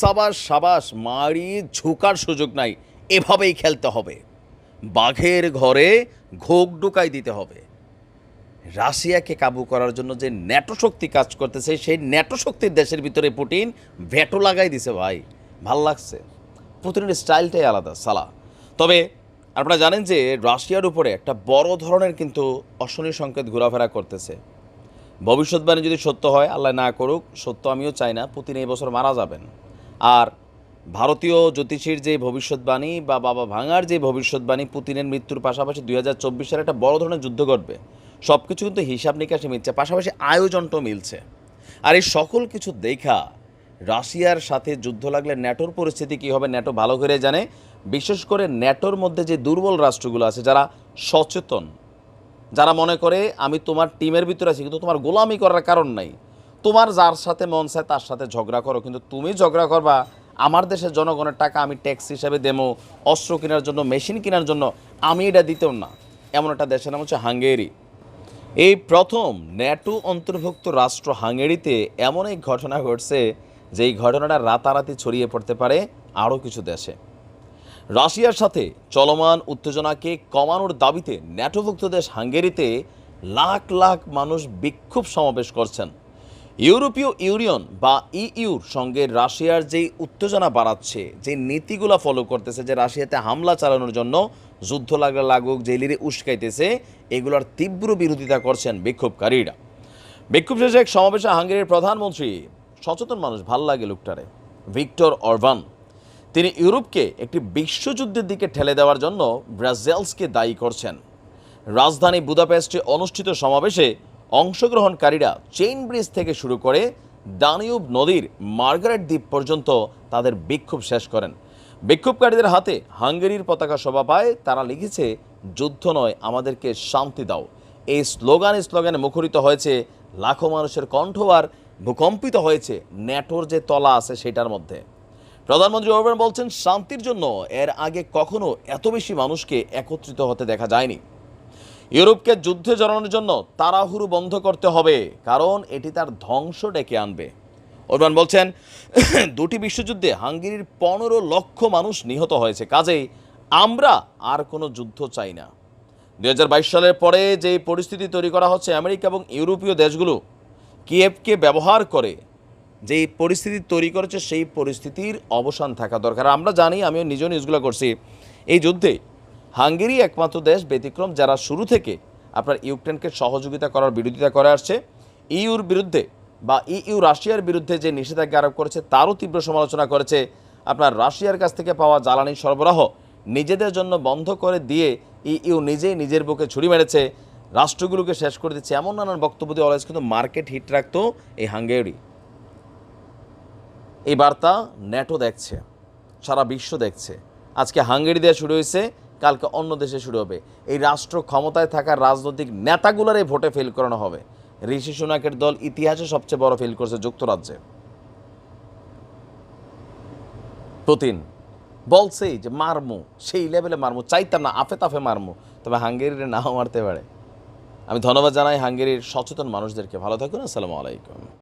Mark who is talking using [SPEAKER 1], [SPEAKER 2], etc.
[SPEAKER 1] সাবাস সাবাস, মারি, ঝুকার সুযোগ নাই। এভাবেই খেলতে হবে। বাঘের ঘরে ঘোক ঢুকাই দিতে হবে। রাশিয়াকে কাবু করার জন্য যে ন্যাটো শক্তি কাজ করতেছে, সেই ন্যাটো শক্তির দেশের ভিতরে পুটিন ভেটো লাগাই দিছে ভাই। ভালো লাগছে। পুতিনের স্টাইলটাই আলাদা, সালা। তবে আপনারা জানেন যে রাশিয়ার উপরে একটা বড় ধরনের কিন্তু অশনি সংকেত ঘোরাফেরা করতেছে। ভবিষ্যৎবাণী যদি সত্য হয়, আল্লাহ না করুক, সত্য আমিও চাই না, পুতিন এই বছর মারা যাবেন। আর ভারতীয় জ্যোতিষীর যে ভবিষ্যৎবাণী বা বাবা ভাঙার যে ভবিষ্যৎবাণী পুতিনের মৃত্যুর পাশাপাশি দুই হাজার চব্বিশ সালে একটা বড় ধরনের যুদ্ধ ঘটবে। সব কিছু কিন্তু হিসাব নিকাশে মিলছে, পাশাপাশি আয়োজনটাও মিলছে। আর এই সকল কিছু দেখা রাশিয়ার সাথে যুদ্ধ লাগলে ন্যাটোর পরিস্থিতি কী হবে ন্যাটো ভালো করে জানে। বিশেষ করে ন্যাটোর মধ্যে যে দুর্বল রাষ্ট্রগুলো আছে, যারা সচেতন, যারা মনে করে, আমি তোমার টিমের ভিতরে আছি, কিন্তু তোমার গোলামি করার কারণ নাই। তোমার যার সাথে মন চায় তার সাথে ঝগড়া করো, কিন্তু তুমি ঝগড়া করবা, আমার দেশের জনগণের টাকা আমি ট্যাক্স হিসাবে দেবো, অস্ত্র কেনার জন্য, মেশিন কেনার জন্য, আমি এটা দিতেও না। এমন একটা দেশের নাম হচ্ছে হাঙ্গেরি। এই প্রথম ন্যাটো অন্তর্ভুক্ত রাষ্ট্র হাঙ্গেরিতে এমন এক ঘটনা ঘটছে যে এই ঘটনাটা রাতারাতি ছড়িয়ে পড়তে পারে আরও কিছু দেশে। রাশিয়ার সাথে চলমান উত্তেজনাকে কমানোর দাবিতে ন্যাটোভুক্ত দেশ হাঙ্গেরিতে লাখ লাখ মানুষ বিক্ষোভ সমাবেশ করছেন। ইউরোপীয় ইউনিয়ন বা ইইউর সঙ্গে রাশিয়ার যেই উত্তেজনা বাড়াচ্ছে, যে নীতিগুলো ফলো করতেছে, যে রাশিয়াতে হামলা চালানোর জন্য যুদ্ধ লাগলে লাগুক, জেলিরে উস্কাইতেছে, এগুলোর তীব্র বিরোধিতা করছেন বিক্ষোভকারীরা। বিক্ষোভ শেষে এক সমাবেশে হাঙ্গেরির প্রধানমন্ত্রী, সচেতন মানুষ, ভালো লাগে লোকটারে, ভিক্টর অরবান। তিনি ইউরোপকে একটি বিশ্বযুদ্ধের দিকে ঠেলে দেওয়ার জন্য ব্রাজিলসকে দায়ী করছেন। রাজধানী বুদাপেস্টে অনুষ্ঠিত সমাবেশে অংশগ্রহণকারীরা চেইন ব্রিজ থেকে শুরু করে দানিউব নদীর মার্গারেট দ্বীপ পর্যন্ত তাদের বিক্ষোভ শেষ করেন। বিক্ষোভকারীদের হাতে হাঙ্গেরির পতাকা শোভা পায়। তারা লিখেছে, যুদ্ধ নয়, আমাদেরকে শান্তি দাও। এই স্লোগান স্লোগানে মুখরিত হয়েছে লাখো মানুষের কণ্ঠ আর ভূকম্পিত হয়েছে ন্যাটোর যে তলা আছে সেটার মধ্যে। প্রধানমন্ত্রী ওরবান বলছেন, শান্তির জন্য এর আগে কখনো এত বেশি মানুষকে একত্রিত হতে দেখা যায়নি। ইউরোপকে যুদ্ধে জড়ানোর জন্য তাড়াহুড়ো বন্ধ করতে হবে, কারণ এটি তার ধ্বংস ডেকে আনবে। ওরবান বলছেন, দুটি বিশ্বযুদ্ধে হাঙ্গেরির পনেরো লক্ষ মানুষ নিহত হয়েছে, কাজেই আমরা আর কোনো যুদ্ধ চাই না। দু হাজার বাইশ সালের পরে যে পরিস্থিতি তৈরি করা হচ্ছে আমেরিকা এবং ইউরোপীয় দেশগুলো, কিয়েভকে ব্যবহার করে যেই পরিস্থিতি তৈরি করেছে, সেই পরিস্থিতির অবসান থাকা দরকার। আমরা জানি, আমিও নিজেও নিউজগুলো করছি, এই যুদ্ধে হাঙ্গেরি একমাত্র দেশ ব্যতিক্রম যারা শুরু থেকে আপনার ইউক্রেনকে সহযোগিতা করার বিরোধিতা করে আসছে। ইউর বিরুদ্ধে বা ইউ রাশিয়ার বিরুদ্ধে যে নিষেধাজ্ঞা আরোপ করেছে, তারও তীব্র সমালোচনা করেছে আপনার রাশিয়ার কাছ থেকে পাওয়া জ্বালানি সরবরাহ। নিজেদের জন্য বন্ধ করে দিয়ে ইউ নিজেই নিজের বুকে ছুরি মেরেছে। রাষ্ট্রগুলোকে শেষ করে দিচ্ছে এমন নানান বক্তব্য দিয়ে অলওয়েজ কিন্তু মার্কেট হিট রাখতো এই হাঙ্গেরি। এই বার্তা ন্যাটো দেখছে, সারা বিশ্ব দেখছে। আজকে হাঙ্গেরি দেওয়া শুরু হয়েছে কালকে অন্য দেশে শুরু হবে। এই রাষ্ট্র ক্ষমতায় থাকা রাজনৈতিক নেতাগুলোর এই ভোটে ফেল করানো হবে। ঋষি সোনাকের দল ইতিহাসে সবচেয়ে বড় ফেল করছে যুক্তরাজ্যে। পুতিন বলছেই যে মারমু, সেই লেভেলে মারমু, চাইতাম না, আফে তাফে মারমু, তবে হাঙ্গেরির নাও মারতে পারে। আমি ধন্যবাদ জানাই হাঙ্গেরির সচেতন মানুষদেরকে। ভালো থাকুন, আসসালামু আলাইকুম।